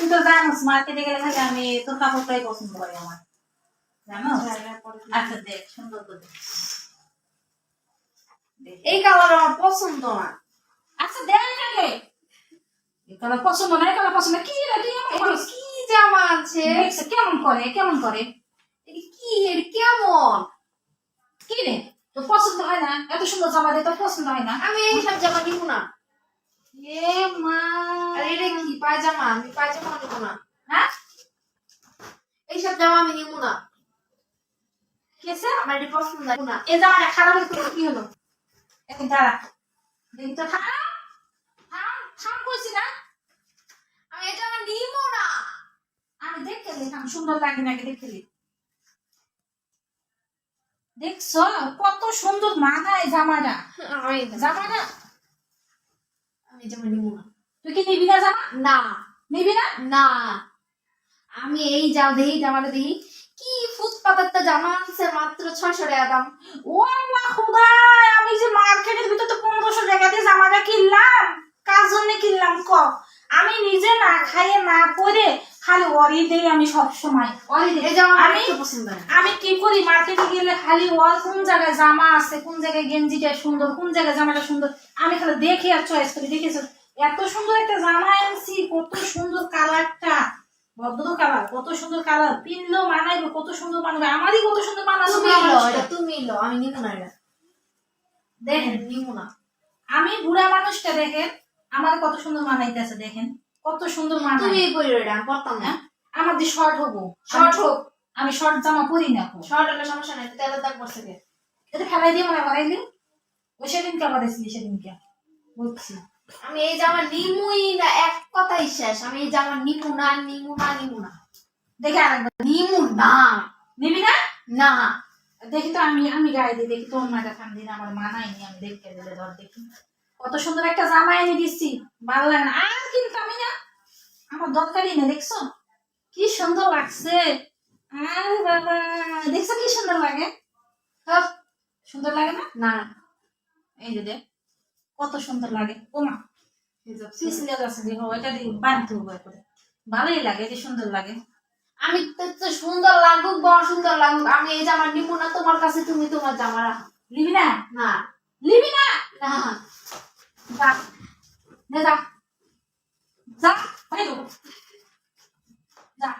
তুই তো জানোস মার্কেটে গেলে খালি আমি তোর কাপড়টাই পছন্দ করি আমার। জানো আচ্ছা দেখ সুন্দর করে দেখ। এই কালার আমার পছন্দ না। আচ্ছা দেখ আগে এই কালার পছন্দ না এই কালার পছন্দ কি রে তুই এটা কি জামা আছে কেমন করে কেমন করে? কি এর কেমন? কি রে তোর পছন্দ হয় না? এত সুন্দর জামা দিয়ে তোর পছন্দ হয় না? আমি এইসব জামা নিব না। এ মা। আর এটা কি? পায়জামা। আমি পায়জামা নিব না। হ্যাঁ? এইসব জামা আমি নিব না। আমার এটা পছন্দ না। এই জামাটা খারাপ হয়ে কি হলো? এখন দাঁড়া। দেখি তো। থাম কইছি না? আমি এটা নিব না। আমি দেখে দেখলাম সুন্দর লাগে নাকি দেখলি দেখছ? কত সুন্দর মানায় জামাটা। আমি জামাটা আমি জামা নিব না। তুই কি নিবি না জামা? না। নিবি না? না। আমি এই যাও দেখি জামাটা দেখি কি ফুটপাতের জামা আছে মাত্র ছয়শো টাকা দাম। ও আল্লাহ খুদাই আমি যে মার্কেটের ভিতর তো পনেরোশো টাকা দিয়ে জামাটা কিনলাম। কার জন্য কিনলাম ক? আমি নিজে না খাইয়ে না করে খালি ওরই দেই আমি সব সময় আমি আমি কি করি মার্কেটে গেলে খালি ওর কোন জায়গায় জামা আছে কোন জায়গায় গেঞ্জিটা সুন্দর কোন জায়গায় জামাটা সুন্দর আমি খালি দেখি আর চয়েস করি দেখেছ? এত সুন্দর একটা জামা আনছি কত সুন্দর কালারটা। ভদ্র কালার কত সুন্দর কালার। মানাইবে কত সুন্দর মানাবে আমারই কত সুন্দর মানাবে তুমি লো আমি নিব না এটা। দেখেন নিব না। আমি বুড়া মানুষটা দেখেন আমার কত সুন্দর মানাইতেছে দেখেন। কত সুন্দর তুমি এই পরে এটা আমি পরতাম না। হ্যাঁ? আমার দিয়ে শর্ট হব শর্ট হোক আমি শর্ট জামা পরি না শর্ট হলে সমস্যা নাই তেলের দাগ পড়ছে এটা ফেলাই দিয়ে মানে বাড়াইলি ও সেদিনকে আবার সেদিনকে। বলছি। আমি এই জামা নিমুই না এক কথাই শেষ। আমি এই জামা নিমু না নিমু না নিমু না। দেখে আরেকবার। নিমু না। নিবি না? না। দেখি তো আমি আমি গায়ে দিই দেখি তোর মাটা ঠান দিন আমার মানায়নি আমি দেখতে দিলে ধর দেখি। কত সুন্দর একটা জামা এনে দিচ্ছি ভালো লাগে না। আর কিন্তু আমি না আমার দরকারই না দেখছ? কি সুন্দর লাগছে। আর বাবা দেখছ কি সুন্দর লাগে? হপ, সুন্দর লাগে না? না। এই যে দেখ কত সুন্দর লাগে। ওমা দেখো এটা দিয়ে বাঁধতে হবে করে ভালোই লাগে যে সুন্দর লাগে। আমি তো সুন্দর লাগুক বা অসুন্দর লাগুক আমি এই জামা নিবো না তোমার কাছে তুমি তোমার জামা রাখো। লিবি না? না। লিবি না? না। যা যা। যা যা।